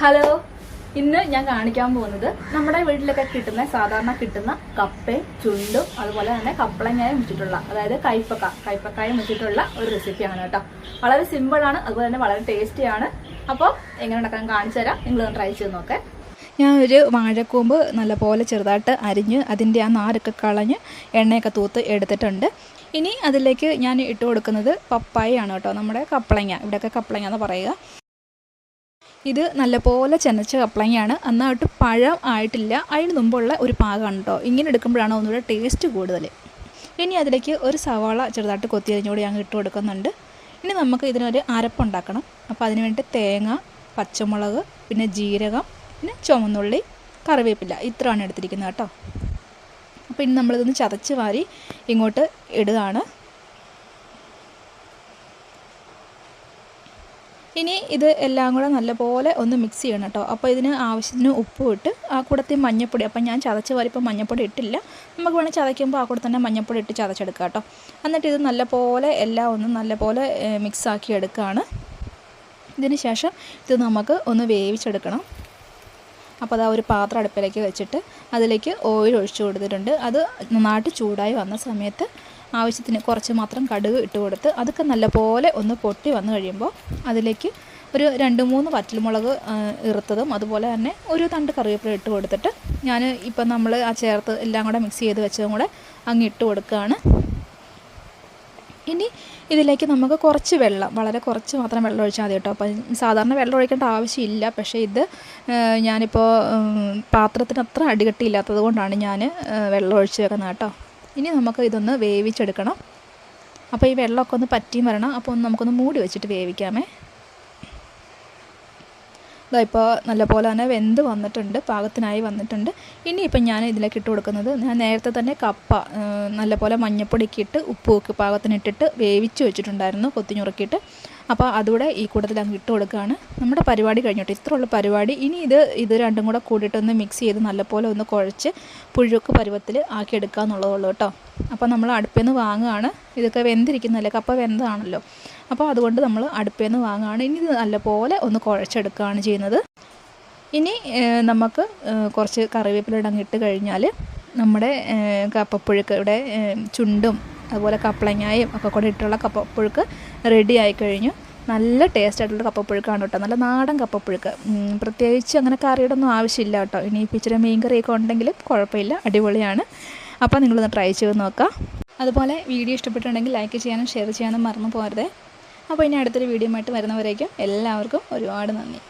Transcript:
Hello ഇന്ന് ഞാൻ കാണിക്കാൻ പോകുന്നത് നമ്മുടെ വീട്ടിലൊക്കെ കിട്ടുന്ന സാധാരണ കിട്ടുന്ന കപ്പയും ചുണ്ടും അതുപോലെ തന്നെ കപ്പളങ്ങായും വെച്ചിട്ടുള്ള അതായത് കൈപ്പക്ക കൈപ്പക്കായും വെച്ചിട്ടുള്ള ഒരു റെസിപ്പിയാണ് കേട്ടോ. വളരെ സിമ്പിളാണ് അതുപോലെ തന്നെ വളരെ ടേസ്റ്റിയാണ് അപ്പോൾ എങ്ങനെ ഉണ്ടാക്കാൻ കാണിച്ചു തരാം. നിങ്ങൾ ട്രൈ ചെയ്ത് നോക്കേ. ഞാൻ ഒരു വാഴക്കൂമ്പ് നല്ലപോലെ ചെറുതായിട്ട് അരിഞ്ഞ് അതിന്റെ ആ നാരൊക്കെ കളഞ്ഞ് എണ്ണയൊക്കെ തൂത്ത് എടുത്തിട്ടുണ്ട്. ഇനി അതിലേക്ക് ഞാൻ ഇട്ട് കൊടുക്കുന്നത് പപ്പായയാണ് കേട്ടോ നമ്മുടെ കപ്പളങ്ങ ഇവിടെയൊക്കെ കപ്പളങ്ങ എന്ന് പറയുക. ഇത് നല്ലപോലെ ചെനച്ച കപ്പളങ്ങയാണ് അന്നായിട്ട് പഴം ആയിട്ടില്ല. അതിന് മുമ്പുള്ള ഒരു പാകമാണ് കേട്ടോ ഇങ്ങനെ എടുക്കുമ്പോഴാണ് ഒന്നുകൂടെ ടേസ്റ്റ് കൂടുതൽ. ഇനി അതിലേക്ക് ഒരു സവാള ചെറുതായിട്ട് കൊത്തി അരിഞ്ഞുകൂടി ഞാൻ ഇട്ട് കൊടുക്കുന്നുണ്ട്. ഇനി നമുക്ക് ഇതിനൊരു അരപ്പുണ്ടാക്കണം അപ്പോൾ അതിന് വേണ്ടി തേങ്ങ പച്ചമുളക് പിന്നെ ജീരകം പിന്നെ ചുമന്നുള്ളി കറിവേപ്പില ഇത്രയാണ് എടുത്തിരിക്കുന്നത് കേട്ടോ. അപ്പോൾ ഇനി നമ്മളിതൊന്ന് ചതച്ച് വാരി ഇങ്ങോട്ട് ഇടുകയാണ്. ഇനി ഇത് എല്ലാം കൂടെ നല്ലപോലെ ഒന്ന് മിക്സ് ചെയ്യണം കേട്ടോ. അപ്പോൾ ഇതിന് ആവശ്യത്തിന് ഉപ്പ് ഇട്ട് ആ കൂടത്തിൽ മഞ്ഞപ്പൊടി അപ്പോൾ ഞാൻ ചതച്ച് വരിപ്പോൾ മഞ്ഞപ്പൊടി ഇട്ടില്ല. നമുക്ക് വേണമെങ്കിൽ ചതയ്ക്കുമ്പോൾ ആ കൂടെ തന്നെ മഞ്ഞപ്പൊടി ഇട്ട് ചതച്ചെടുക്കുക കേട്ടോ. എന്നിട്ട് ഇത് നല്ലപോലെ എല്ലാം ഒന്ന് നല്ലപോലെ മിക്സ് ആക്കി എടുക്കുകയാണ് ഇതിന് ശേഷം ഇത് നമുക്ക് ഒന്ന് വേവിച്ചെടുക്കണം. അപ്പോൾ അത് ആ ഒരു പാത്രം അടുപ്പിലേക്ക് വെച്ചിട്ട് അതിലേക്ക് ഓയിൽ ഒഴിച്ചു കൊടുത്തിട്ടുണ്ട്. അത് നന്നായിട്ട് ചൂടായി വന്ന സമയത്ത് ആവശ്യത്തിന് കുറച്ച് മാത്രം കടുക് ഇട്ട് കൊടുത്ത് അതൊക്കെ നല്ലപോലെ ഒന്ന് പൊട്ടി വന്നു കഴിയുമ്പോൾ അതിലേക്ക് ഒരു രണ്ട് മൂന്ന് വറ്റൽമുളക് ഇറുത്തതും അതുപോലെ തന്നെ ഒരു തണ്ട് കറിവേപ്പില ഇട്ട് കൊടുത്തിട്ട് ഞാൻ ഇപ്പം നമ്മൾ ആ ചേർത്ത് എല്ലാം കൂടെ മിക്സ് ചെയ്ത് വെച്ചതും കൂടെ അങ്ങ് ഇട്ട് കൊടുക്കുകയാണ്. ഇനി ഇതിലേക്ക് നമുക്ക് കുറച്ച് വെള്ളം വളരെ കുറച്ച് മാത്രം വെള്ളം ഒഴിച്ചാൽ മതി കേട്ടോ. അപ്പം സാധാരണ വെള്ളം ഒഴിക്കേണ്ട ആവശ്യമില്ല. പക്ഷേ ഇത് ഞാനിപ്പോൾ പാത്രത്തിന് അത്ര അടികട്ടിയില്ലാത്തത് കൊണ്ടാണ് ഞാൻ വെള്ളം ഒഴിച്ച് വെക്കുന്നത് കേട്ടോ. ഇനി നമുക്ക് ഇതൊന്ന് വേവിച്ചെടുക്കണം. അപ്പോൾ ഈ വെള്ളമൊക്കെ ഒന്ന് പറ്റിയും വരണം. അപ്പോൾ ഒന്ന് നമുക്കൊന്ന് മൂടി വെച്ചിട്ട് വേവിക്കാമേ. ഇതാ ഇപ്പോൾ നല്ലപോലെ തന്നെ വെന്ത് വന്നിട്ടുണ്ട്. പാകത്തിനായി വന്നിട്ടുണ്ട്. ഇനിയിപ്പം ഞാൻ ഇതിലേക്ക് ഇട്ട് കൊടുക്കുന്നത് ഞാൻ നേരത്തെ തന്നെ കപ്പ നല്ലപോലെ മഞ്ഞപ്പൊടിക്ക് ഉപ്പുമൊക്കെ പാകത്തിനിട്ടിട്ട് വേവിച്ച് വെച്ചിട്ടുണ്ടായിരുന്നു. കൊത്തിഞ്ഞുറുക്കിയിട്ട് അപ്പോൾ അതുകൂടെ ഈ കൂട്ടത്തിൽ അങ്ങ് ഇട്ട് കൊടുക്കുകയാണ്. നമ്മുടെ പരിപാടി കഴിഞ്ഞോട്ടെ. ഇത്രയുള്ള പരിപാടി. ഇനി ഇത് ഇത് രണ്ടും കൂടെ കൂടിയിട്ടൊന്ന് മിക്സ് ചെയ്ത് നല്ലപോലെ ഒന്ന് കുഴച്ച് പുഴുക്ക് പരുവത്തിൽ ആക്കിയെടുക്കുക എന്നുള്ളതുള്ളൂ കേട്ടോ. അപ്പോൾ നമ്മൾ അടുപ്പിൽ നിന്ന് വാങ്ങുകയാണ്. ഇതൊക്കെ വെന്തിരിക്കുന്നതല്ലേ? കപ്പ വെന്തതാണല്ലോ. അപ്പോൾ അതുകൊണ്ട് നമ്മൾ അടുപ്പിൽ നിന്ന് വാങ്ങുകയാണ്. ഇനി ഇത് നല്ലപോലെ ഒന്ന് കുഴച്ചെടുക്കുകയാണ് ചെയ്യുന്നത്. ഇനി നമുക്ക് കുറച്ച് കറിവേപ്പില ഇട്ട് കഴിഞ്ഞാൽ നമ്മുടെ കപ്പപ്പുഴുക്ക് ഇവിടെ ചുണ്ടും അതുപോലെ കപ്പളങ്ങായും ഒക്കെ കൂടെ ഇട്ടുള്ള കപ്പപ്പുഴുക്ക് റെഡി ആയിക്കഴിഞ്ഞു നല്ല ടേസ്റ്റ് ആയിട്ടുള്ള കപ്പപ്പുഴുക്കാണ് കേട്ടോ. നല്ല നാടൻ കപ്പപ്പുഴുക്ക്. പ്രത്യേകിച്ച് അങ്ങനെ കറിയുടെ ഒന്നും ആവശ്യമില്ല കേട്ടോ. ഇനി ഇച്ചിരി മീൻ കറിയൊക്കെ ഉണ്ടെങ്കിലും കുഴപ്പമില്ല. അടിപൊളിയാണ്. അപ്പോൾ നിങ്ങളൊന്ന് ട്രൈ ചെയ്ത് നോക്കാം. അതുപോലെ വീഡിയോ ഇഷ്ടപ്പെട്ടിട്ടുണ്ടെങ്കിൽ ലൈക്ക് ചെയ്യാനും ഷെയർ ചെയ്യാനും മറന്നു പോകരുത്. അപ്പോൾ ഇനി അടുത്തൊരു വീഡിയോ ആയിട്ട് വരുന്നവരേക്കും എല്ലാവർക്കും ഒരുപാട് നന്ദി.